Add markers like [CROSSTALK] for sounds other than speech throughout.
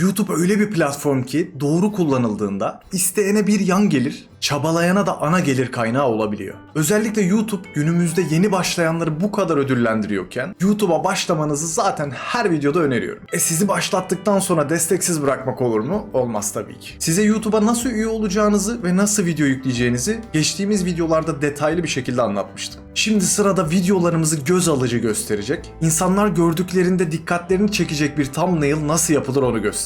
YouTube öyle bir platform ki doğru kullanıldığında isteyene bir yan gelir, çabalayana da ana gelir kaynağı olabiliyor. Özellikle YouTube günümüzde yeni başlayanları bu kadar ödüllendiriyorken YouTube'a başlamanızı zaten her videoda öneriyorum. E sizi başlattıktan sonra desteksiz bırakmak olur mu? Olmaz tabii ki. Size YouTube'a nasıl üye olacağınızı ve nasıl video yükleyeceğinizi geçtiğimiz videolarda detaylı bir şekilde anlatmıştım. Şimdi sırada videolarımızı göz alıcı gösterecek, insanlar gördüklerinde dikkatlerini çekecek bir thumbnail nasıl yapılır onu göstereceğim.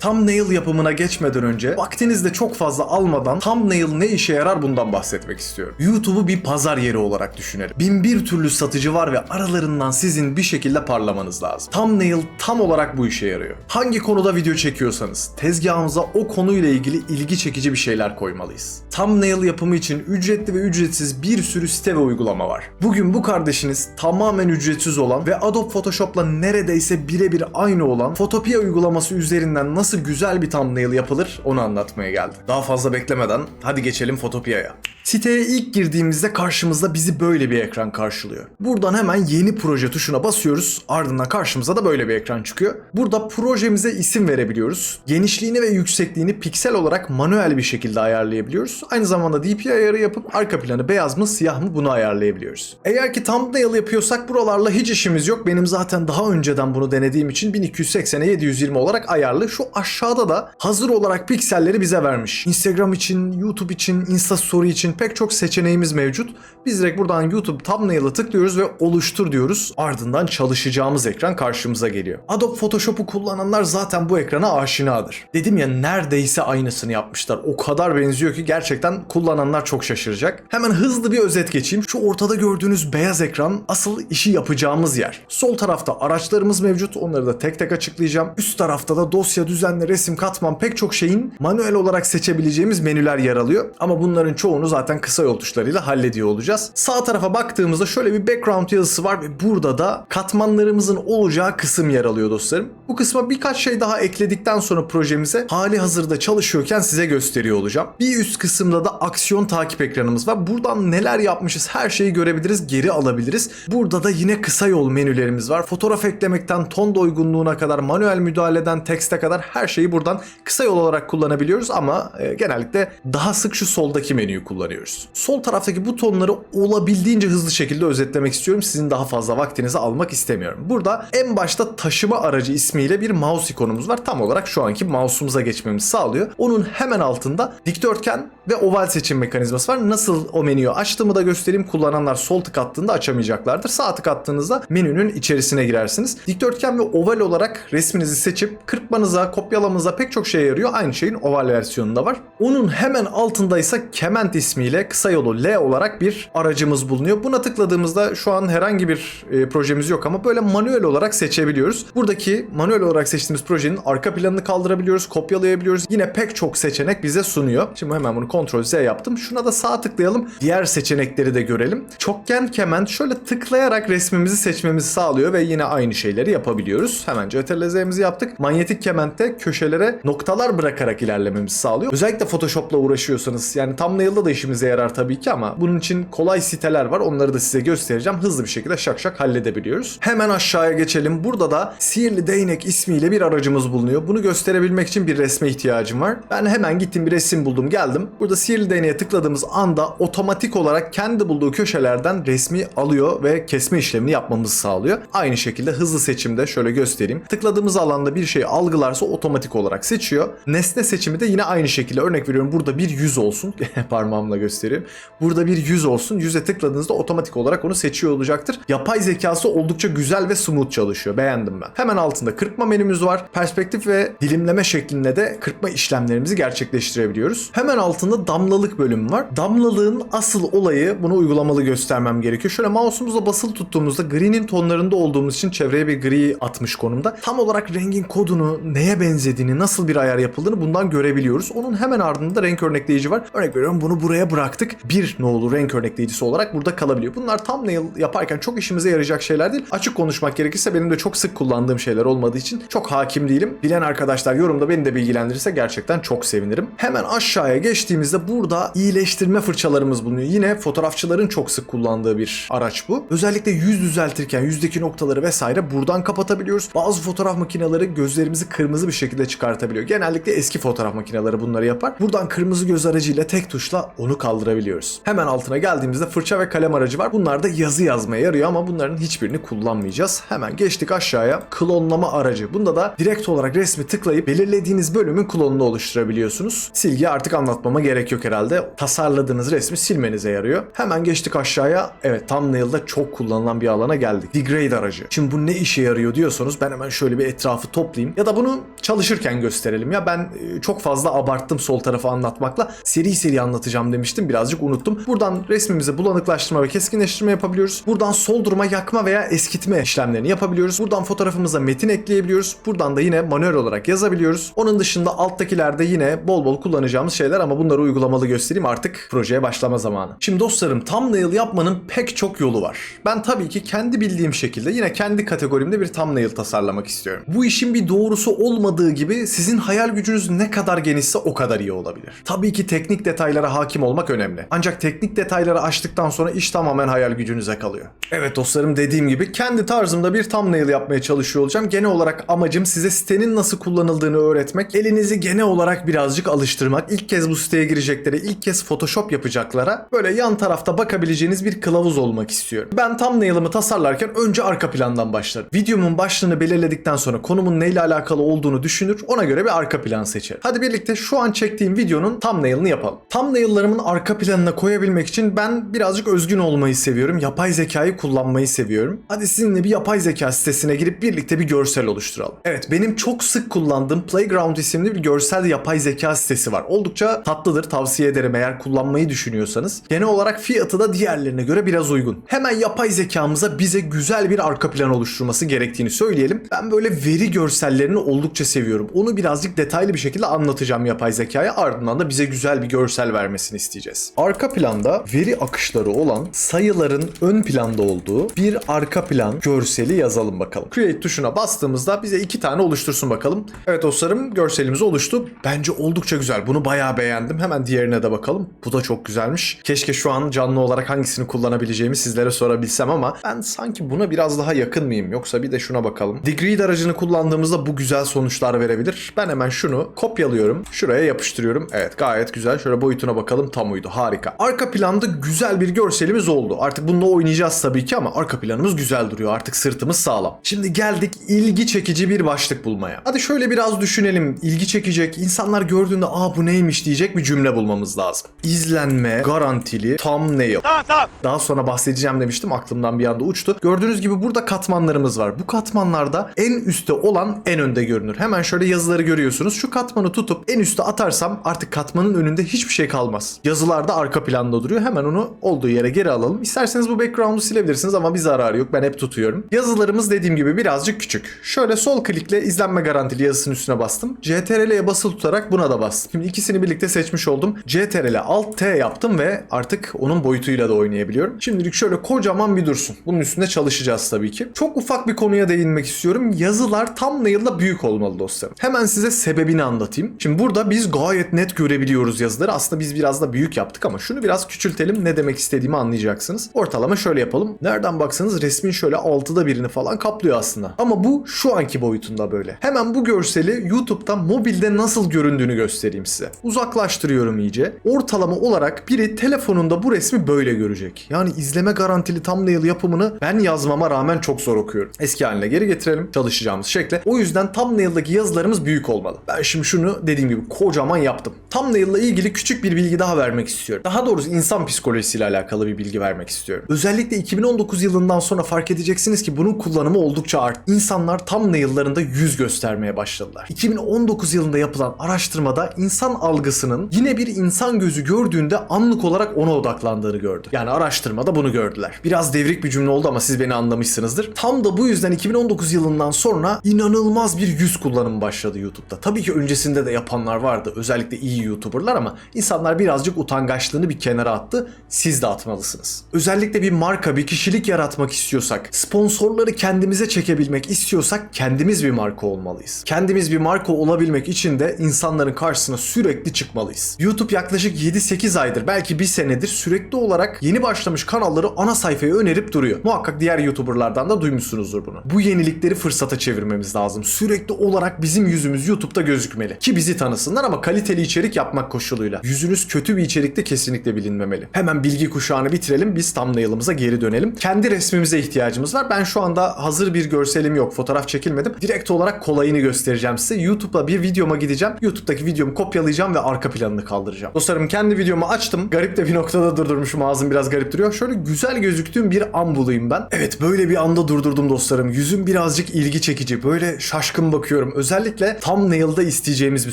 Thumbnail yapımına geçmeden önce vaktiniz de çok fazla almadan thumbnail ne işe yarar bundan bahsetmek istiyorum. YouTube'u bir pazar yeri olarak düşünelim. Bin bir türlü satıcı var ve aralarından sizin bir şekilde parlamanız lazım. Thumbnail tam olarak bu işe yarıyor. Hangi konuda video çekiyorsanız tezgahımıza o konuyla ilgili ilgi çekici bir şeyler koymalıyız. Thumbnail yapımı için ücretli ve ücretsiz bir sürü site ve uygulama var. Bugün bu kardeşiniz tamamen ücretsiz olan ve Adobe Photoshop'la neredeyse birebir aynı olan Photopea uygulaması üzerinden nasıl güzel bir thumbnail yapılır onu anlatmaya geldim. Daha fazla beklemeden hadi geçelim Photopea'ya. Siteye ilk girdiğimizde karşımızda bizi böyle bir ekran karşılıyor. Buradan hemen yeni proje tuşuna basıyoruz. Ardından karşımıza da böyle bir ekran çıkıyor. Burada projemize isim verebiliyoruz. Genişliğini ve yüksekliğini piksel olarak manuel bir şekilde ayarlayabiliyoruz. Aynı zamanda DPI ayarı yapıp arka planı beyaz mı siyah mı bunu ayarlayabiliyoruz. Eğer ki thumbnail yapıyorsak buralarla hiç işimiz yok. Benim zaten daha önceden bunu denediğim için 1280'e 720 olarak ayarlı. Şu aşağıda da hazır olarak pikselleri bize vermiş. Instagram için, YouTube için, Insta Story için pek çok seçeneğimiz mevcut. Biz direkt buradan YouTube thumbnail'a tıklıyoruz ve oluştur diyoruz. Ardından çalışacağımız ekran karşımıza geliyor. Adobe Photoshop'u kullananlar zaten bu ekrana aşinadır. Dedim ya neredeyse aynısını yapmışlar. O kadar benziyor ki gerçekten kullananlar çok şaşıracak. Hemen hızlı bir özet geçeyim. Şu ortada gördüğünüz beyaz ekran asıl işi yapacağımız yer. Sol tarafta araçlarımız mevcut. Onları da tek tek açıklayacağım. Üst tarafta da dosya, düzenle, resim, katman pek çok şeyin manuel olarak seçebileceğimiz menüler yer alıyor. Ama bunların çoğunu zaten kısa yol tuşlarıyla hallediyor olacağız. Sağ tarafa baktığımızda şöyle bir background yazısı var ve burada da katmanlarımızın olacağı kısım yer alıyor dostlarım. Bu kısma birkaç şey daha ekledikten sonra projemize hali hazırda çalışıyorken size gösteriyor olacağım. Bir üst kısımda da aksiyon takip ekranımız var. Buradan neler yapmışız her şeyi görebiliriz, geri alabiliriz. Burada da yine kısa yol menülerimiz var. Fotoğraf eklemekten ton doygunluğuna kadar, manuel müdahaleden tekste kadar her şeyi buradan kısa yol olarak kullanabiliyoruz ama e, genellikle daha sık şu soldaki menüyü kullanıyoruz. Sol taraftaki butonları olabildiğince hızlı şekilde özetlemek istiyorum. Sizin daha fazla vaktinizi almak istemiyorum. Burada en başta taşıma aracı ismiyle bir mouse ikonumuz var. Tam olarak şu anki mouse'umuza geçmemizi sağlıyor. Onun hemen altında dikdörtgen ve oval seçim mekanizması var. Nasıl o menüyü açtığımı da göstereyim. Kullananlar sol tık attığında açamayacaklardır. Sağ tık attığınızda menünün içerisine girersiniz. Dikdörtgen ve oval olarak resminizi seçip kırpmanıza, kopyalamanıza pek çok şeye yarıyor. Aynı şeyin oval versiyonunda var. Onun hemen altında ise Kement ismiyle kısa yolu L olarak bir aracımız bulunuyor. Buna tıkladığımızda şu an herhangi bir e, projemiz yok ama böyle manuel olarak seçebiliyoruz. Buradaki manuel olarak seçtiğimiz projenin arka planını kaldırabiliyoruz, kopyalayabiliyoruz. Yine pek çok seçenek bize sunuyor. Şimdi hemen bunu Ctrl Z yaptım. Şuna da sağ tıklayalım. Diğer seçenekleri de görelim. Çokgen Kement şöyle tıklayarak resmimizi seçmemizi sağlıyor ve yine aynı şeyleri yapabiliyoruz. Hemen Ctrl Z'mizi yaptık. Manyetik Kement'te köşelere noktalar bırakarak ilerlememizi sağlıyor. Özellikle Photoshop'la uğraşıyorsanız yani thumbnail'da da işimize yarar tabii ki ama bunun için kolay siteler var. Onları da size göstereceğim. Hızlı bir şekilde şak şak halledebiliyoruz. Hemen aşağıya geçelim. Burada da Sihirli Değnek ismiyle bir aracımız bulunuyor. Bunu gösterebilmek için bir resme ihtiyacım var. Ben hemen gittim bir resim buldum geldim. Burada Sihirli Değneğe tıkladığımız anda otomatik olarak kendi bulduğu köşelerden resmi alıyor ve kesme işlemini yapmamızı sağlıyor. Aynı şekilde hızlı seçimde şöyle göstereyim. Tıkladığımız alanda bir şey algılarsa otomatik olarak seçiyor. Nesne seçimi de yine aynı şekilde örnek veriyorum burada bir yüz olsun. [LAUGHS] Parmağımla göstereyim. Burada bir yüz olsun. Yüze tıkladığınızda otomatik olarak onu seçiyor olacaktır. Yapay zekası oldukça güzel ve smooth çalışıyor. Beğendim ben. Hemen altında kırpma menümüz var. Perspektif ve dilimleme şeklinde de kırpma işlemlerimizi gerçekleştirebiliyoruz. Hemen altında damlalık bölümü var. Damlalığın asıl olayı bunu uygulamalı göstermem gerekiyor. Şöyle mouse'umuzla basılı tuttuğumuzda gri'nin tonlarında olduğumuz için çevreye bir gri atmış konumda. Tam olarak rengin kodunu, neye benzediğini, nasıl bir ayar yapıldığını bundan görebiliyoruz. Onun hemen ardında renk örnekleyici var. Örnek veriyorum bunu buraya bıraktık. Bir nolu renk örnekleyicisi olarak burada kalabiliyor. Bunlar thumbnail yaparken çok işimize yarayacak şeyler değil. Açık konuşmak gerekirse benim de çok sık kullandığım şeyler olmadığı için çok hakim değilim. Bilen arkadaşlar yorumda beni de bilgilendirirse gerçekten çok sevinirim. Hemen aşağıya geçtiğimizde burada iyileştirme fırçalarımız bulunuyor. Yine fotoğrafçıların çok sık kullandığı bir araç bu. Özellikle yüz düzeltirken yüzdeki noktaları vesaire buradan kapatabiliyoruz. Bazı fotoğraf makineleri gözlerimizi kırmızı bir şekilde çıkartabiliyor. Genellikle eski fotoğraf makineleri bunları yapar. Buradan kırmızı göz aracıyla tek tuşla onu kaldırabiliyoruz. Hemen altına geldiğimizde fırça ve kalem aracı var. Bunlar da yazı yazmaya yarıyor ama bunların hiçbirini kullanmayacağız. Hemen geçtik aşağıya. Klonlama aracı. Bunda da direkt olarak resmi tıklayıp belirlediğiniz bölümün klonunu oluşturabiliyorsunuz. Silgi artık anlatmama gerek yok herhalde. Tasarladığınız resmi silmenize yarıyor. Hemen geçtik aşağıya. Evet thumbnail'da çok kullanılan bir alana geldik. Degrade aracı. Şimdi bu ne işe yarıyor diyorsanız ben hemen şöyle bir etrafı toplayayım. Ya da bunu çalışırken gösterelim. Ya ben e, çok fazla abarttım sol tarafı anlatmakla. Seri seri anlatacağım demiştim. Birazcık unuttum. Buradan resmimize bulanıklaştırma ve keskinleştirme yapabiliyoruz. Buradan soldurma, yakma veya eskitme işlemlerini yapabiliyoruz. Buradan fotoğrafımıza metin ekleyebiliyoruz. Buradan da yine manuel olarak yazabiliyoruz. Onun dışında alttakilerde yine bol bol kullanacağımız şeyler ama bunları uygulamalı göstereyim artık projeye başlama zamanı. Şimdi dostlarım thumbnail yapmanın pek çok yolu var. Ben tabii ki kendi bildiğim şekilde yine kendi kategorimde bir thumbnail tasarlamak istiyorum. Bu işin bir doğrusu olmadığı gibi sizin hayal gücünüz ne kadar genişse o kadar iyi olabilir. Tabii ki teknik detaylara hakim olmak önemli. Ancak teknik detayları açtıktan sonra iş tamamen hayal gücünüze kalıyor. Evet dostlarım dediğim gibi kendi tarzımda bir thumbnail yapmaya çalışıyor olacağım. Genel olarak amacım size sitenin nasıl kullanıldığını öğretmek, elinizi genel olarak birazcık alıştırmak, ilk kez bu siteye girecekleri, ilk kez Photoshop yapacaklara böyle yan tarafta bakabileceğiniz bir kılavuz olmak istiyorum. Ben thumbnail'ımı tasarlarken önce arka plandan başlarım. Videomun başlığını belirledikten sonra konumun neyle alakalı olduğunu düşünür, ona göre bir arka plan seçerim. Hadi birlikte şu an çektiğim videonun thumbnail'ını yapalım. Thumbnail'larımın arka planına koyabilmek için ben birazcık özgün olmayı seviyorum. Yapay zekayı kullanmayı seviyorum. Hadi sizinle bir yapay zeka sitesine girip birlikte bir görsel oluşturalım. Evet benim çok sık kullandığım Playground isimli bir görsel yapay zeka sitesi var. Oldukça tatlıdır tavsiye ederim eğer kullanmayı düşünüyorsanız. Genel olarak fiyatı da diğerlerine göre biraz uygun. Hemen yapay zekamıza bize güzel bir arka plan oluşturması gerektiğini söyleyelim. Ben böyle veri görsellerini oldukça seviyorum. Onu birazcık detaylı bir şekilde anlatacağım yapay zekaya. Ardından da bize güzel bir görsel vermesini isteyeceğiz. Arka planda veri akışları olan sayıların ön planda olduğu bir arka plan görseli yazalım bakalım. Create tuşuna bastığımızda bize iki tane oluştursun bakalım. Evet dostlarım görselimiz oluştu. Bence oldukça güzel. Bunu bayağı beğendim. Hemen diğerine de bakalım. Bu da çok güzelmiş. Keşke şu an canlı olarak hangisini kullanabileceğimi sizlere sorabilsem ama ben sanki buna biraz daha yakın mıyım? Yoksa bir de şuna bakalım. Degree aracını kullandığımızda bu güzel sonuçlar verebilir. Ben hemen şunu kopyalıyorum. Şuraya yapıştırıyorum. Evet gayet güzel. Şöyle boyutuna bakalım. Tam uydu. Harika. Arka planda güzel bir görselimiz oldu. Artık bununla oynayacağız tabii ki ama arka planımız güzel duruyor. Artık sırtımız sağlam. Şimdi geldik ilgi çekici bir başlık bulmaya. Hadi şöyle biraz düşünelim. İlgi çekecek, insanlar gördüğünde aa bu neymiş diyecek bir cümle bulmamız lazım. İzlenme garantili thumbnail. Tamam tamam. Daha sonra bahsedeceğim demiştim aklımdan bir anda uçtu. Gördüğünüz gibi burada katmanlarımız var. Bu katmanlarda en üstte olan en önde görünür. Hemen şöyle yazıları görüyorsunuz. Şu katmanı tutup en üste atarsam artık katmanın önünde hiçbir şey kalmaz. Yazılar da arka planda duruyor. Hemen onu olduğu yere geri alalım. İsterseniz bu background'u silebilirsiniz ama bir zararı yok. Ben hep tutuyorum. Yazılarımız dediğim gibi birazcık küçük. Şöyle sol klikle izlenme garantili yazısının üstüne bastım. CTRL'ye basılı tutarak buna da bastım. Şimdi ikisini birlikte seçmiş oldum. CTRL Alt T yaptım ve artık onun boyutuyla da oynayabiliyorum. Şimdilik şöyle kocaman bir dursun. Bunun üstünde çalışacağız tabii ki. Çok ufak bir konuya değinmek istiyorum. Yazılar thumbnail'la büyük olmalı dostlarım. Hemen size sebebini anlatayım. Şimdi burada biz gayet net görebiliyoruz yazıları. Aslında biz biraz da büyük yaptık ama şunu biraz küçültelim. Ne demek istediğimi anlayacaksınız. Ortalama şöyle yapalım. Nereden baksanız resmin şöyle altıda birini falan kaplıyor aslında. Ama bu şu anki boyutunda böyle. Hemen bu görseli YouTube'da mobilde nasıl göründüğünü göstereyim size. Uzaklaştırıyorum iyice. Ortalama olarak biri telefonunda bu resmi böyle görecek. Yani izleme garantili thumbnail yapımını ben yazmama rağmen çok zor okuyorum. Eski haline geri getirelim çalışacağımız şekle. O yüzden thumbnail'daki yazılarımız büyük olmalı. Ben şimdi şunu dediğim gibi kocaman yaptım. Thumbnail ile ilgili küçük bir bilgi daha vermek istiyorum. Daha doğrusu insan psikolojisiyle alakalı bir bilgi vermek istiyorum. Özellikle 2019 yılından sonra fark edeceksiniz ki bunun kullanımı oldukça arttı. İnsanlar thumbnail'larında yüz göstermeye başladılar. 2019 yılında yapılan araştırmada insan algısının yine bir insan gözü gördüğünde anlık olarak ona odaklandığını gördü. Yani araştırmada bunu gördüler. Biraz devrik bir cümle oldu ama siz beni anlamışsınızdır. Tam da bu yüzden 2019 yılından sonra inanılmaz bir yüz kullanımı başladı YouTube'da. Tabii ki öncesinde de yapanlar vardı. Özellikle iyi YouTuber'lar ama insanlar birazcık utangaçlığını bir kenara attı. Siz de atmalısınız. Özellikle bir marka, bir kişilik yaratmak istiyorsak, sponsorları kendimize çekebilmek istiyorsak kendimiz bir marka olmalıyız. Kendimiz bir marka olabilmek için de insanların karşısına sürekli çıkmalıyız. YouTube yaklaşık 7-8 aydır belki bir senedir sürekli olarak yeni başlamış kanalları ana sayfaya önerip duruyor. Muhakkak diğer YouTuber'lardan da duymuşsunuzdur bunu. Bu yenilikleri fırsata çevirmemiz lazım. Sürekli olarak bizim yüzümüz YouTube'da gözükmeli. Ki bizi tanısınlar ama kaliteli içerik yapmak koşuluyla. Yüzünüz kötü bir içerikte kesinlikle bilinmemeli. Hemen bilgi kuşağını bitirelim. Biz thumbnail'ımıza geri dönelim. Kendi resmimize ihtiyacımız var. Ben şu anda hazır bir görselim yok. Fotoğraf çekilmedim. Direkt olarak kolayını göstereceğim size. YouTube'da bir videoma gideceğim. YouTube'daki videomu kopyalayacağım ve arka planını kaldıracağım. Dostlarım kendi videomu açtım. Garip de bir noktada durdurmuşum. Ağzım biraz garip duruyor. Şöyle güzel gözüktüğüm bir an bulayım ben. Evet böyle bir anda durdurdum dostlarım. Yüzüm birazcık ilgi çekici. Böyle şaşkın bakıyorum. Özellikle thumbnail'da isteyeceğimiz bir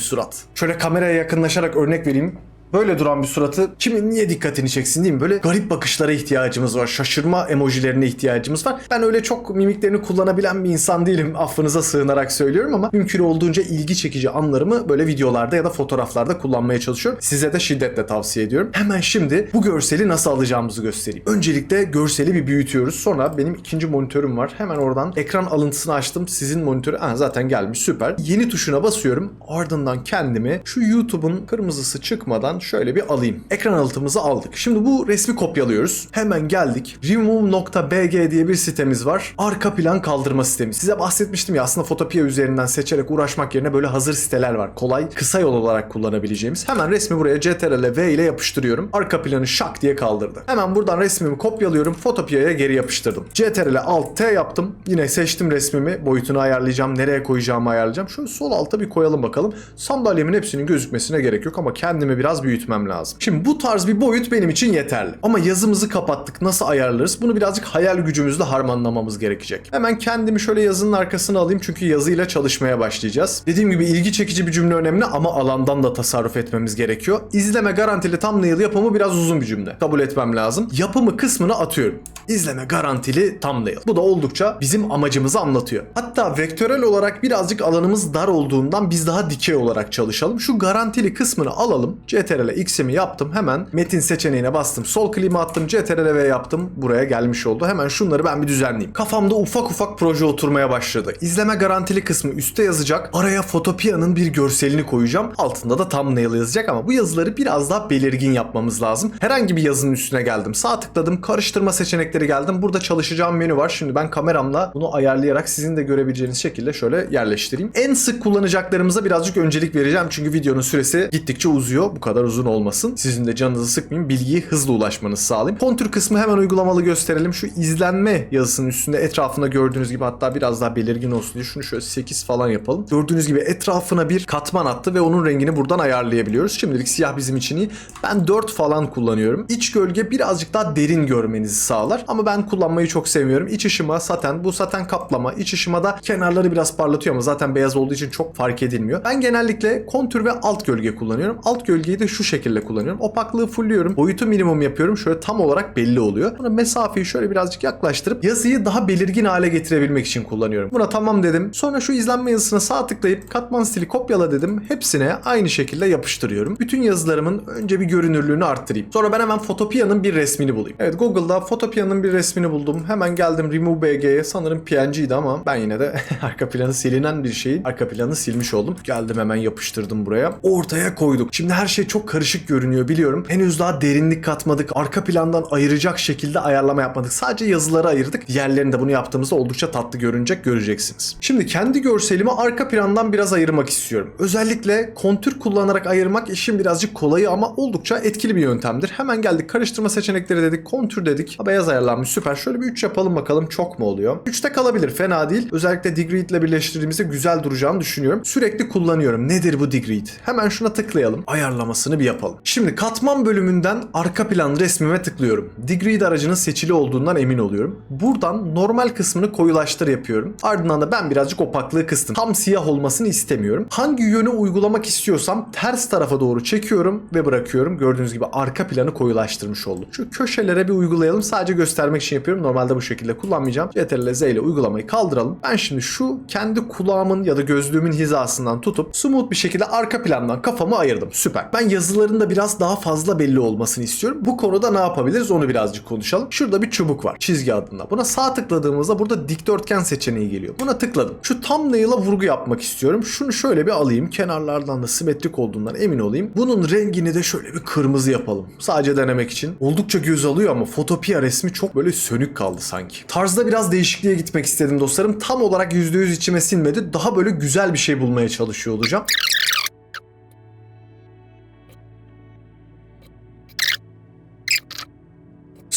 surat. Şöyle kameraya yakınlaşarak örnek vereyim. Böyle duran bir suratı kimin niye dikkatini çeksin değil mi? Böyle garip bakışlara ihtiyacımız var. Şaşırma emojilerine ihtiyacımız var. Ben öyle çok mimiklerini kullanabilen bir insan değilim. Affınıza sığınarak söylüyorum ama mümkün olduğunca ilgi çekici anlarımı böyle videolarda ya da fotoğraflarda kullanmaya çalışıyorum. Size de şiddetle tavsiye ediyorum. Hemen şimdi bu görseli nasıl alacağımızı göstereyim. Öncelikle görseli bir büyütüyoruz. Sonra benim ikinci monitörüm var. Hemen oradan ekran alıntısını açtım. Sizin monitörü Aa, zaten gelmiş süper. Yeni tuşuna basıyorum. Ardından kendimi şu YouTube'un kırmızısı çıkmadan şöyle bir alayım. Ekran alıntımızı aldık. Şimdi bu resmi kopyalıyoruz. Hemen geldik. Remove.bg diye bir sitemiz var. Arka plan kaldırma sistemi. Size bahsetmiştim ya aslında Photopea üzerinden seçerek uğraşmak yerine böyle hazır siteler var. Kolay, kısa yol olarak kullanabileceğimiz. Hemen resmi buraya CTRL V ile yapıştırıyorum. Arka planı şak diye kaldırdı. Hemen buradan resmimi kopyalıyorum. Photopea'ya geri yapıştırdım. CTRL Alt T yaptım. Yine seçtim resmimi. Boyutunu ayarlayacağım. Nereye koyacağımı ayarlayacağım. Şöyle sol alta bir koyalım bakalım. Sandalyemin hepsinin gözükmesine gerek yok ama kendimi biraz büyütmem lazım. Şimdi bu tarz bir boyut benim için yeterli. Ama yazımızı kapattık. Nasıl ayarlarız? Bunu birazcık hayal gücümüzle harmanlamamız gerekecek. Hemen kendimi şöyle yazının arkasına alayım çünkü yazıyla çalışmaya başlayacağız. Dediğim gibi ilgi çekici bir cümle önemli ama alandan da tasarruf etmemiz gerekiyor. İzleme garantili thumbnail yapımı biraz uzun bir cümle. Kabul etmem lazım. Yapımı kısmını atıyorum. İzleme garantili thumbnail. Bu da oldukça bizim amacımızı anlatıyor. Hatta vektörel olarak birazcık alanımız dar olduğundan biz daha dikey olarak çalışalım. Şu garantili kısmını alalım. CTRL X'imi yaptım. Hemen metin seçeneğine bastım. Sol kliğimi attım. CTRL V yaptım. Buraya gelmiş oldu. Hemen şunları ben bir düzenleyeyim. Kafamda ufak ufak proje oturmaya başladı. İzleme garantili kısmı üstte yazacak. Araya Fotopia'nın bir görselini koyacağım. Altında da thumbnail yazacak ama bu yazıları biraz daha belirgin yapmamız lazım. Herhangi bir yazının üstüne geldim. Sağ tıkladım. Karıştırma seçenekleri geldim. Burada çalışacağım menü var. Şimdi ben kameramla bunu ayarlayarak sizin de görebileceğiniz şekilde şöyle yerleştireyim. En sık kullanacaklarımıza birazcık öncelik vereceğim. Çünkü videonun süresi gittikçe uzuyor. Bu kadar uzun olmasın. Sizin de canınızı sıkmayın. Bilgiyi hızlı ulaşmanızı sağlayayım. Kontür kısmı hemen uygulamalı gösterelim. Şu izlenme yazısının üstünde etrafında gördüğünüz gibi hatta biraz daha belirgin olsun diye şunu şöyle 8 falan yapalım. Gördüğünüz gibi etrafına bir katman attı ve onun rengini buradan ayarlayabiliyoruz. Şimdilik siyah bizim için iyi. Ben 4 falan kullanıyorum. İç gölge birazcık daha derin görmenizi sağlar. Ama ben kullanmayı çok sevmiyorum. İç ışıma saten, bu saten kaplama. İç ışıma da kenarları biraz parlatıyor ama zaten beyaz olduğu için çok fark edilmiyor. Ben genellikle kontür ve alt gölge kullanıyorum. Alt gölgeyi de şu şekilde kullanıyorum. Opaklığı fullüyorum. Boyutu minimum yapıyorum. Şöyle tam olarak belli oluyor. Sonra mesafeyi şöyle birazcık yaklaştırıp yazıyı daha belirgin hale getirebilmek için kullanıyorum. Buna tamam dedim. Sonra şu izlenme yazısına sağ tıklayıp katman stili kopyala dedim. Hepsine aynı şekilde yapıştırıyorum. Bütün yazılarımın önce bir görünürlüğünü arttırayım. Sonra ben hemen Fotopia'nın bir resmini bulayım. Evet Google'da Fotopia'nın bir resmini buldum. Hemen geldim Remove BG'ye. Sanırım PNG'ydi ama ben yine de [LAUGHS] arka planı silinen bir şeyin arka planı silmiş oldum. Geldim hemen yapıştırdım buraya. Ortaya koyduk. Şimdi her şey çok karışık görünüyor biliyorum. Henüz daha derinlik katmadık. Arka plandan ayıracak şekilde ayarlama yapmadık. Sadece yazıları ayırdık. Diğerlerinde bunu yaptığımızda oldukça tatlı görünecek göreceksiniz. Şimdi kendi görselimi arka plandan biraz ayırmak istiyorum. Özellikle kontür kullanarak ayırmak işin birazcık kolayı ama oldukça etkili bir yöntemdir. Hemen geldik karıştırma seçenekleri dedik. Kontür dedik. Ha, beyaz ayarlanmış süper. Şöyle bir 3 yapalım bakalım çok mu oluyor? 3'te kalabilir fena değil. Özellikle Degreed ile birleştirdiğimizde güzel duracağını düşünüyorum. Sürekli kullanıyorum. Nedir bu Degreed? Hemen şuna tıklayalım. Ayarlamasını bir yapalım. Şimdi katman bölümünden arka plan resmime tıklıyorum. Degreed aracının seçili olduğundan emin oluyorum. Buradan normal kısmını koyulaştır yapıyorum. Ardından da ben birazcık opaklığı kıstım. Tam siyah olmasını istemiyorum. Hangi yönü uygulamak istiyorsam ters tarafa doğru çekiyorum ve bırakıyorum. Gördüğünüz gibi arka planı koyulaştırmış oldum. Şu köşelere bir uygulayalım. Sadece göstermek için yapıyorum. Normalde bu şekilde kullanmayacağım. Ctrl Z ile uygulamayı kaldıralım. Ben şimdi şu kendi kulağımın ya da gözlüğümün hizasından tutup smooth bir şekilde arka plandan kafamı ayırdım. Süper. Ben yazı yazıların da biraz daha fazla belli olmasını istiyorum. Bu konuda ne yapabiliriz onu birazcık konuşalım. Şurada bir çubuk var çizgi adında. Buna sağ tıkladığımızda burada dikdörtgen seçeneği geliyor. Buna tıkladım. Şu thumbnail'a vurgu yapmak istiyorum. Şunu şöyle bir alayım. Kenarlardan da simetrik olduğundan emin olayım. Bunun rengini de şöyle bir kırmızı yapalım. Sadece denemek için. Oldukça göz alıyor ama Fotopia resmi çok böyle sönük kaldı sanki. Tarzda biraz değişikliğe gitmek istedim dostlarım. Tam olarak %100 içime sinmedi. Daha böyle güzel bir şey bulmaya çalışıyor olacağım.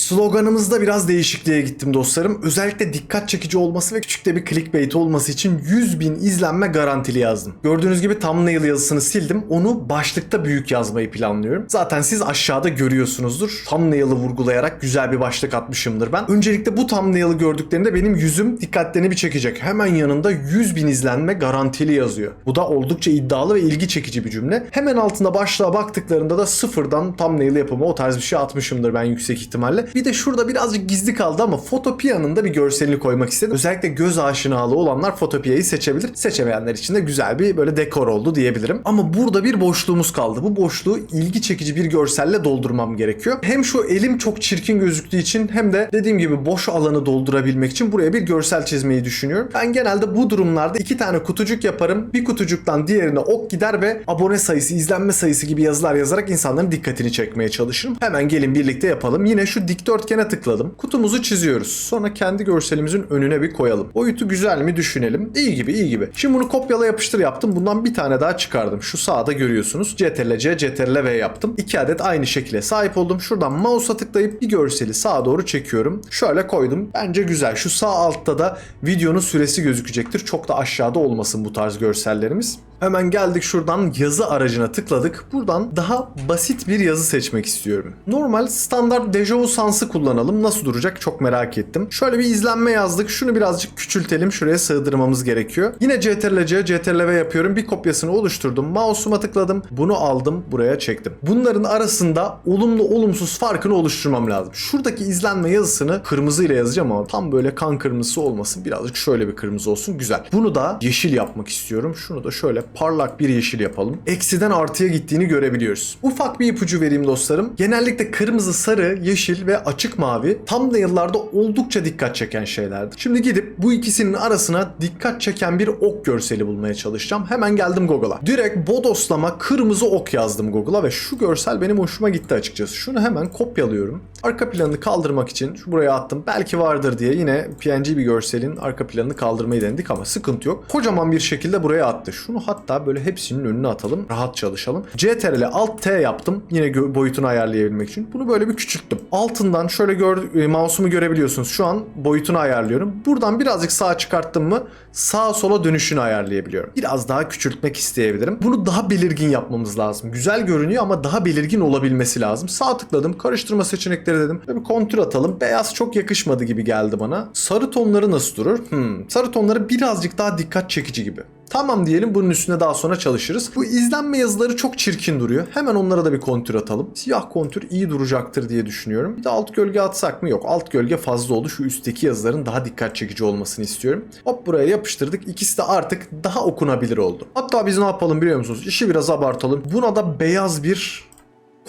Sloganımızda biraz değişikliğe gittim dostlarım. Özellikle dikkat çekici olması ve küçük de bir clickbait olması için 100 bin izlenme garantili yazdım. Gördüğünüz gibi thumbnail yazısını sildim. Onu başlıkta büyük yazmayı planlıyorum. Zaten siz aşağıda görüyorsunuzdur. Thumbnail'ı vurgulayarak güzel bir başlık atmışımdır ben. Öncelikle bu thumbnail'ı gördüklerinde benim yüzüm dikkatlerini bir çekecek. Hemen yanında 100 bin izlenme garantili yazıyor. Bu da oldukça iddialı ve ilgi çekici bir cümle. Hemen altında başlığa baktıklarında da sıfırdan thumbnail yapımı o tarz bir şey atmışımdır ben yüksek ihtimalle. Bir de şurada birazcık gizli kaldı ama Fotopia'nın da bir görselini koymak istedim. Özellikle göz aşinalığı olanlar Fotopia'yı seçebilir. Seçemeyenler için de güzel bir böyle dekor oldu diyebilirim. Ama burada bir boşluğumuz kaldı. Bu boşluğu ilgi çekici bir görselle doldurmam gerekiyor. Hem şu elim çok çirkin gözüktüğü için hem de dediğim gibi boş alanı doldurabilmek için buraya bir görsel çizmeyi düşünüyorum. Ben genelde bu durumlarda iki tane kutucuk yaparım. Bir kutucuktan diğerine ok gider ve abone sayısı, izlenme sayısı gibi yazılar yazarak insanların dikkatini çekmeye çalışırım. Hemen gelin birlikte yapalım. Yine şu dikdörtgene tıkladım. Kutumuzu çiziyoruz. Sonra kendi görselimizin önüne bir koyalım. Boyutu güzel mi düşünelim. İyi gibi iyi gibi. Şimdi bunu kopyala yapıştır yaptım. Bundan bir tane daha çıkardım. Şu sağda görüyorsunuz. CTRL-C, CTRL-V yaptım. İki adet aynı şekilde sahip oldum. Şuradan mouse'a tıklayıp bir görseli sağa doğru çekiyorum. Şöyle koydum. Bence güzel. Şu sağ altta da videonun süresi gözükecektir. Çok da aşağıda olmasın bu tarz görsellerimiz. Hemen geldik şuradan yazı aracına tıkladık. Buradan daha basit bir yazı seçmek istiyorum. Normal standart Dejavu Sans'ı kullanalım. Nasıl duracak çok merak ettim. Şöyle bir izlenme yazdık. Şunu birazcık küçültelim. Şuraya sığdırmamız gerekiyor. Yine CTRL-C, CTRL-V yapıyorum. Bir kopyasını oluşturdum. Mouse'uma tıkladım. Bunu aldım. Buraya çektim. Bunların arasında olumlu olumsuz farkını oluşturmam lazım. Şuradaki izlenme yazısını kırmızı ile yazacağım ama tam böyle kan kırmızısı olmasın. Birazcık şöyle bir kırmızı olsun. Güzel. Bunu da yeşil yapmak istiyorum. Şunu da şöyle parlak bir yeşil yapalım. Eksiden artıya gittiğini görebiliyoruz. Ufak bir ipucu vereyim dostlarım. Genellikle kırmızı, sarı, yeşil ve açık mavi thumbnail'larda oldukça dikkat çeken şeylerdir. Şimdi gidip bu ikisinin arasına dikkat çeken bir ok görseli bulmaya çalışacağım. Hemen geldim Google'a. Direkt bodoslama kırmızı ok yazdım Google'a ve şu görsel benim hoşuma gitti açıkçası. Şunu hemen kopyalıyorum. Arka planını kaldırmak için şu buraya attım. Belki vardır diye yine PNG bir görselin arka planını kaldırmayı denedik ama sıkıntı yok. Kocaman bir şekilde buraya attı. Şunu hatta böyle hepsinin önüne atalım. Rahat çalışalım. CTRL Alt T yaptım. Yine boyutunu ayarlayabilmek için. Bunu böyle bir küçülttüm. Altından şöyle gör, e, mouse'umu görebiliyorsunuz. Şu an boyutunu ayarlıyorum. Buradan birazcık sağa çıkarttım mı sağa sola dönüşünü ayarlayabiliyorum. Biraz daha küçültmek isteyebilirim. Bunu daha belirgin yapmamız lazım. Güzel görünüyor ama daha belirgin olabilmesi lazım. Sağ tıkladım. Karıştırma seçenekleri dedim. Böyle bir kontür atalım. Beyaz çok yakışmadı gibi geldi bana. Sarı tonları nasıl durur? Hmm. Sarı tonları birazcık daha dikkat çekici gibi. Tamam diyelim bunun üstüne daha sonra çalışırız. Bu izlenme yazıları çok çirkin duruyor. Hemen onlara da bir kontür atalım. Siyah kontür iyi duracaktır diye düşünüyorum. Bir de alt gölge atsak mı? Yok. Alt gölge fazla oldu. Şu üstteki yazıların daha dikkat çekici olmasını istiyorum. Hop buraya yapıştırdık. İkisi de artık daha okunabilir oldu. Hatta biz ne yapalım biliyor musunuz? İşi biraz abartalım. Buna da beyaz bir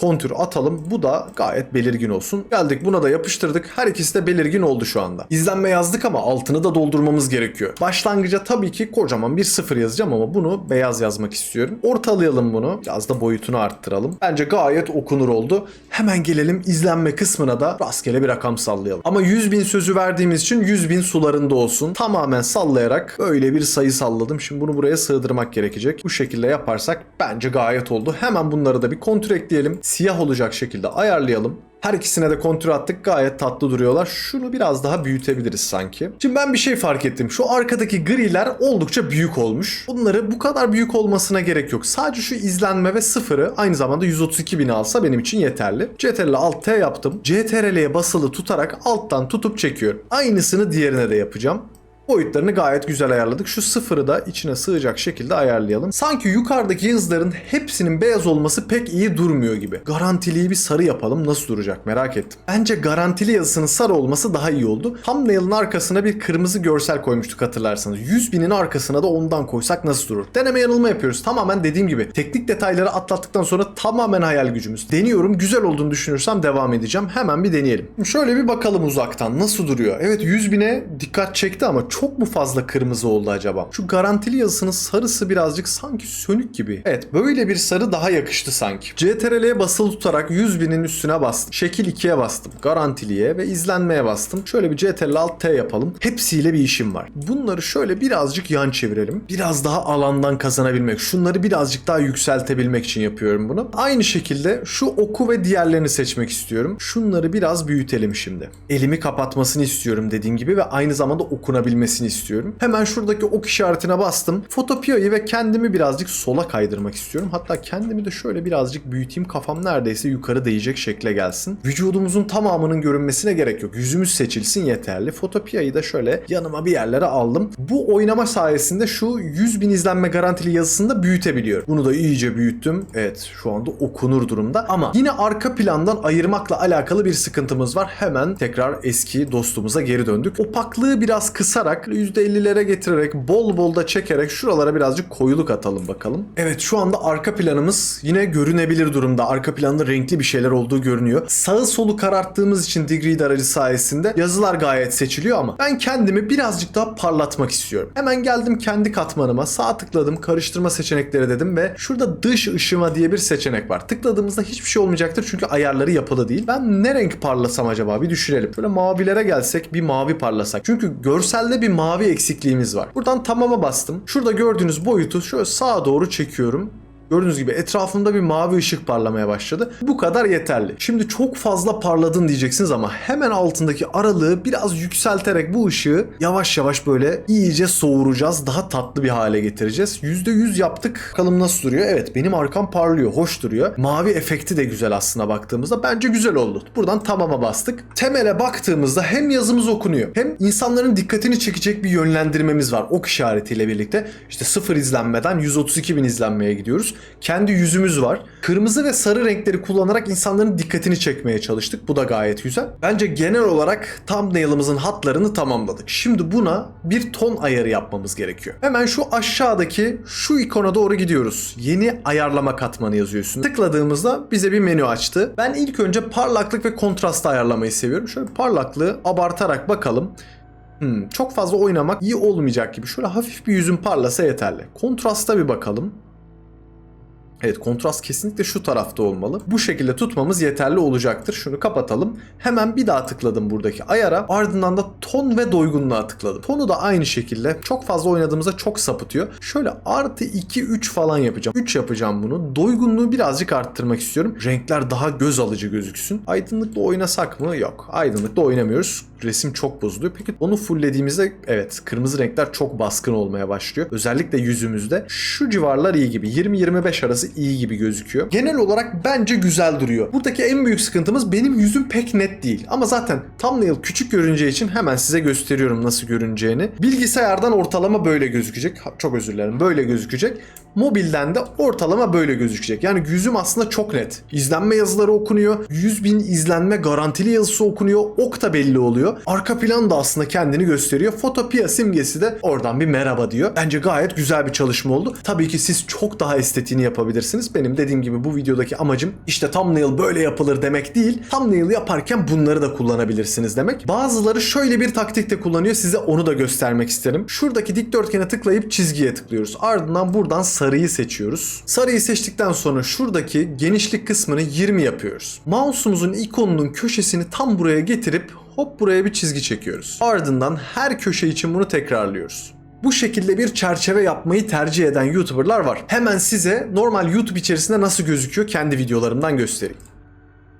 kontür atalım. Bu da gayet belirgin olsun. Geldik buna da yapıştırdık. Her ikisi de belirgin oldu şu anda. İzlenme yazdık ama altını da doldurmamız gerekiyor. Başlangıca tabii ki kocaman bir sıfır yazacağım ama bunu beyaz yazmak istiyorum. Ortalayalım bunu. Biraz da boyutunu arttıralım. Bence gayet okunur oldu. Hemen gelelim izlenme kısmına da rastgele bir rakam sallayalım. Ama 100 bin sözü verdiğimiz için 100 bin sularında olsun. Tamamen sallayarak böyle bir sayı salladım. Şimdi bunu buraya sığdırmak gerekecek. Bu şekilde yaparsak bence gayet oldu. Hemen bunları da bir kontür ekleyelim siyah olacak şekilde ayarlayalım. Her ikisine de kontür attık. Gayet tatlı duruyorlar. Şunu biraz daha büyütebiliriz sanki. Şimdi ben bir şey fark ettim. Şu arkadaki griler oldukça büyük olmuş. Bunları bu kadar büyük olmasına gerek yok. Sadece şu izlenme ve sıfırı aynı zamanda 132 bin alsa benim için yeterli. CTRL Alt T yaptım. CTRL'ye basılı tutarak alttan tutup çekiyorum. Aynısını diğerine de yapacağım. Boyutlarını gayet güzel ayarladık. Şu sıfırı da içine sığacak şekilde ayarlayalım. Sanki yukarıdaki yazıların hepsinin beyaz olması pek iyi durmuyor gibi. Garantiliyi bir sarı yapalım. Nasıl duracak merak ettim. Bence garantili yazısının sarı olması daha iyi oldu. Thumbnail'ın arkasına bir kırmızı görsel koymuştuk hatırlarsanız. 100 binin arkasına da ondan koysak nasıl durur? Deneme yanılma yapıyoruz. Tamamen dediğim gibi teknik detayları atlattıktan sonra tamamen hayal gücümüz. Deniyorum. Güzel olduğunu düşünürsem devam edeceğim. Hemen bir deneyelim. Şöyle bir bakalım uzaktan nasıl duruyor. Evet 100 bine dikkat çekti ama çok mu fazla kırmızı oldu acaba? Şu garantili yazısının sarısı birazcık sanki sönük gibi. Evet böyle bir sarı daha yakıştı sanki. CTRL'ye basılı tutarak 100 binin üstüne bastım. Şekil 2'ye bastım. Garantiliye ve izlenmeye bastım. Şöyle bir CTRL Alt T yapalım. Hepsiyle bir işim var. Bunları şöyle birazcık yan çevirelim. Biraz daha alandan kazanabilmek. Şunları birazcık daha yükseltebilmek için yapıyorum bunu. Aynı şekilde şu oku ve diğerlerini seçmek istiyorum. Şunları biraz büyütelim şimdi. Elimi kapatmasını istiyorum dediğim gibi ve aynı zamanda okunabilmesini istiyorum. Hemen şuradaki ok işaretine bastım. Fotopia'yı ve kendimi birazcık sola kaydırmak istiyorum. Hatta kendimi de şöyle birazcık büyüteyim. Kafam neredeyse yukarı değecek şekle gelsin. Vücudumuzun tamamının görünmesine gerek yok. Yüzümüz seçilsin yeterli. Fotopia'yı da şöyle yanıma bir yerlere aldım. Bu oynama sayesinde şu 100 bin izlenme garantili yazısını da büyütebiliyorum. Bunu da iyice büyüttüm. Evet şu anda okunur durumda. Ama yine arka plandan ayırmakla alakalı bir sıkıntımız var. Hemen tekrar eski dostumuza geri döndük. Opaklığı biraz kısarak %50'lere getirerek bol bol da çekerek şuralara birazcık koyuluk atalım bakalım. Evet şu anda arka planımız yine görünebilir durumda. Arka planda renkli bir şeyler olduğu görünüyor. Sağı solu kararttığımız için degree aracı sayesinde yazılar gayet seçiliyor ama ben kendimi birazcık daha parlatmak istiyorum. Hemen geldim kendi katmanıma sağ tıkladım karıştırma seçenekleri dedim ve şurada dış ışıma diye bir seçenek var. Tıkladığımızda hiçbir şey olmayacaktır çünkü ayarları yapılı değil. Ben ne renk parlasam acaba bir düşünelim. Şöyle mavilere gelsek bir mavi parlasak. Çünkü görselde bir mavi eksikliğimiz var. Buradan tamama bastım. Şurada gördüğünüz boyutu şöyle sağa doğru çekiyorum. Gördüğünüz gibi etrafımda bir mavi ışık parlamaya başladı. Bu kadar yeterli. Şimdi çok fazla parladın diyeceksiniz ama hemen altındaki aralığı biraz yükselterek bu ışığı yavaş yavaş böyle iyice soğuracağız. Daha tatlı bir hale getireceğiz. %100 yaptık. Bakalım nasıl duruyor? Evet benim arkam parlıyor. Hoş duruyor. Mavi efekti de güzel aslında baktığımızda. Bence güzel oldu. Buradan tamama bastık. Temele baktığımızda hem yazımız okunuyor hem insanların dikkatini çekecek bir yönlendirmemiz var. Ok işaretiyle birlikte. İşte sıfır izlenmeden 132 bin izlenmeye gidiyoruz kendi yüzümüz var. Kırmızı ve sarı renkleri kullanarak insanların dikkatini çekmeye çalıştık. Bu da gayet güzel. Bence genel olarak thumbnail'ımızın hatlarını tamamladık. Şimdi buna bir ton ayarı yapmamız gerekiyor. Hemen şu aşağıdaki şu ikona doğru gidiyoruz. Yeni ayarlama katmanı yazıyor üstünde. Tıkladığımızda bize bir menü açtı. Ben ilk önce parlaklık ve kontrastı ayarlamayı seviyorum. Şöyle parlaklığı abartarak bakalım. Hmm, çok fazla oynamak iyi olmayacak gibi. Şöyle hafif bir yüzüm parlasa yeterli. Kontrasta bir bakalım. Evet kontrast kesinlikle şu tarafta olmalı. Bu şekilde tutmamız yeterli olacaktır. Şunu kapatalım. Hemen bir daha tıkladım buradaki ayara. Ardından da ton ve doygunluğa tıkladım. Tonu da aynı şekilde çok fazla oynadığımızda çok sapıtıyor. Şöyle artı 2-3 falan yapacağım. 3 yapacağım bunu. Doygunluğu birazcık arttırmak istiyorum. Renkler daha göz alıcı gözüksün. Aydınlıkla oynasak mı? Yok. Aydınlıkla oynamıyoruz. Resim çok bozuluyor. Peki onu fulllediğimizde evet kırmızı renkler çok baskın olmaya başlıyor. Özellikle yüzümüzde. Şu civarlar iyi gibi. 20-25 arası iyi gibi gözüküyor. Genel olarak bence güzel duruyor. Buradaki en büyük sıkıntımız benim yüzüm pek net değil. Ama zaten thumbnail küçük görüneceği için hemen size gösteriyorum nasıl görüneceğini. Bilgisayardan ortalama böyle gözükecek. Çok özür dilerim. Böyle gözükecek. Mobilden de ortalama böyle gözükecek. Yani yüzüm aslında çok net. İzlenme yazıları okunuyor. 100 bin izlenme garantili yazısı okunuyor. Ok da belli oluyor. Arka plan da aslında kendini gösteriyor. Fotopia simgesi de oradan bir merhaba diyor. Bence gayet güzel bir çalışma oldu. Tabii ki siz çok daha estetiğini yapabilirsiniz. Benim dediğim gibi bu videodaki amacım işte thumbnail böyle yapılır demek değil. Thumbnail yaparken bunları da kullanabilirsiniz demek. Bazıları şöyle bir taktik de kullanıyor. Size onu da göstermek isterim. Şuradaki dikdörtgene tıklayıp çizgiye tıklıyoruz. Ardından buradan sarıyı seçiyoruz. Sarıyı seçtikten sonra şuradaki genişlik kısmını 20 yapıyoruz. Mouse'umuzun ikonunun köşesini tam buraya getirip hop buraya bir çizgi çekiyoruz. Ardından her köşe için bunu tekrarlıyoruz. Bu şekilde bir çerçeve yapmayı tercih eden YouTuber'lar var. Hemen size normal YouTube içerisinde nasıl gözüküyor kendi videolarımdan göstereyim.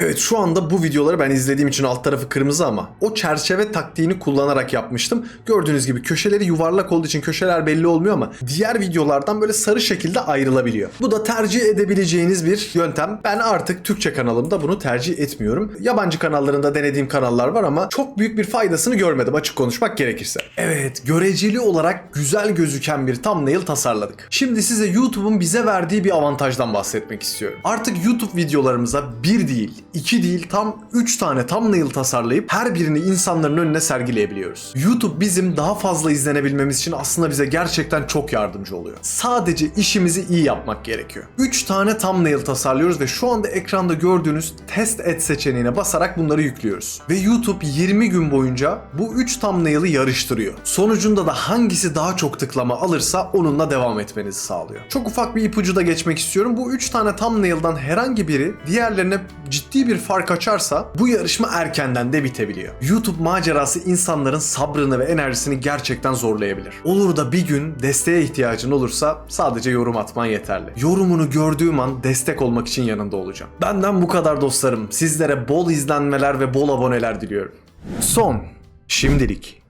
Evet şu anda bu videoları ben izlediğim için alt tarafı kırmızı ama o çerçeve taktiğini kullanarak yapmıştım. Gördüğünüz gibi köşeleri yuvarlak olduğu için köşeler belli olmuyor ama diğer videolardan böyle sarı şekilde ayrılabiliyor. Bu da tercih edebileceğiniz bir yöntem. Ben artık Türkçe kanalımda bunu tercih etmiyorum. Yabancı kanallarında denediğim kanallar var ama çok büyük bir faydasını görmedim açık konuşmak gerekirse. Evet göreceli olarak güzel gözüken bir thumbnail tasarladık. Şimdi size YouTube'un bize verdiği bir avantajdan bahsetmek istiyorum. Artık YouTube videolarımıza bir değil, iki değil tam 3 tane thumbnail tasarlayıp her birini insanların önüne sergileyebiliyoruz. YouTube bizim daha fazla izlenebilmemiz için aslında bize gerçekten çok yardımcı oluyor. Sadece işimizi iyi yapmak gerekiyor. 3 tane thumbnail tasarlıyoruz ve şu anda ekranda gördüğünüz test et seçeneğine basarak bunları yüklüyoruz. Ve YouTube 20 gün boyunca bu 3 thumbnail'ı yarıştırıyor. Sonucunda da hangisi daha çok tıklama alırsa onunla devam etmenizi sağlıyor. Çok ufak bir ipucu da geçmek istiyorum. Bu 3 tane thumbnail'dan herhangi biri diğerlerine bir fark açarsa bu yarışma erkenden de bitebiliyor. YouTube macerası insanların sabrını ve enerjisini gerçekten zorlayabilir. Olur da bir gün desteğe ihtiyacın olursa sadece yorum atman yeterli. Yorumunu gördüğüm an destek olmak için yanında olacağım. Benden bu kadar dostlarım. Sizlere bol izlenmeler ve bol aboneler diliyorum. Son. Şimdilik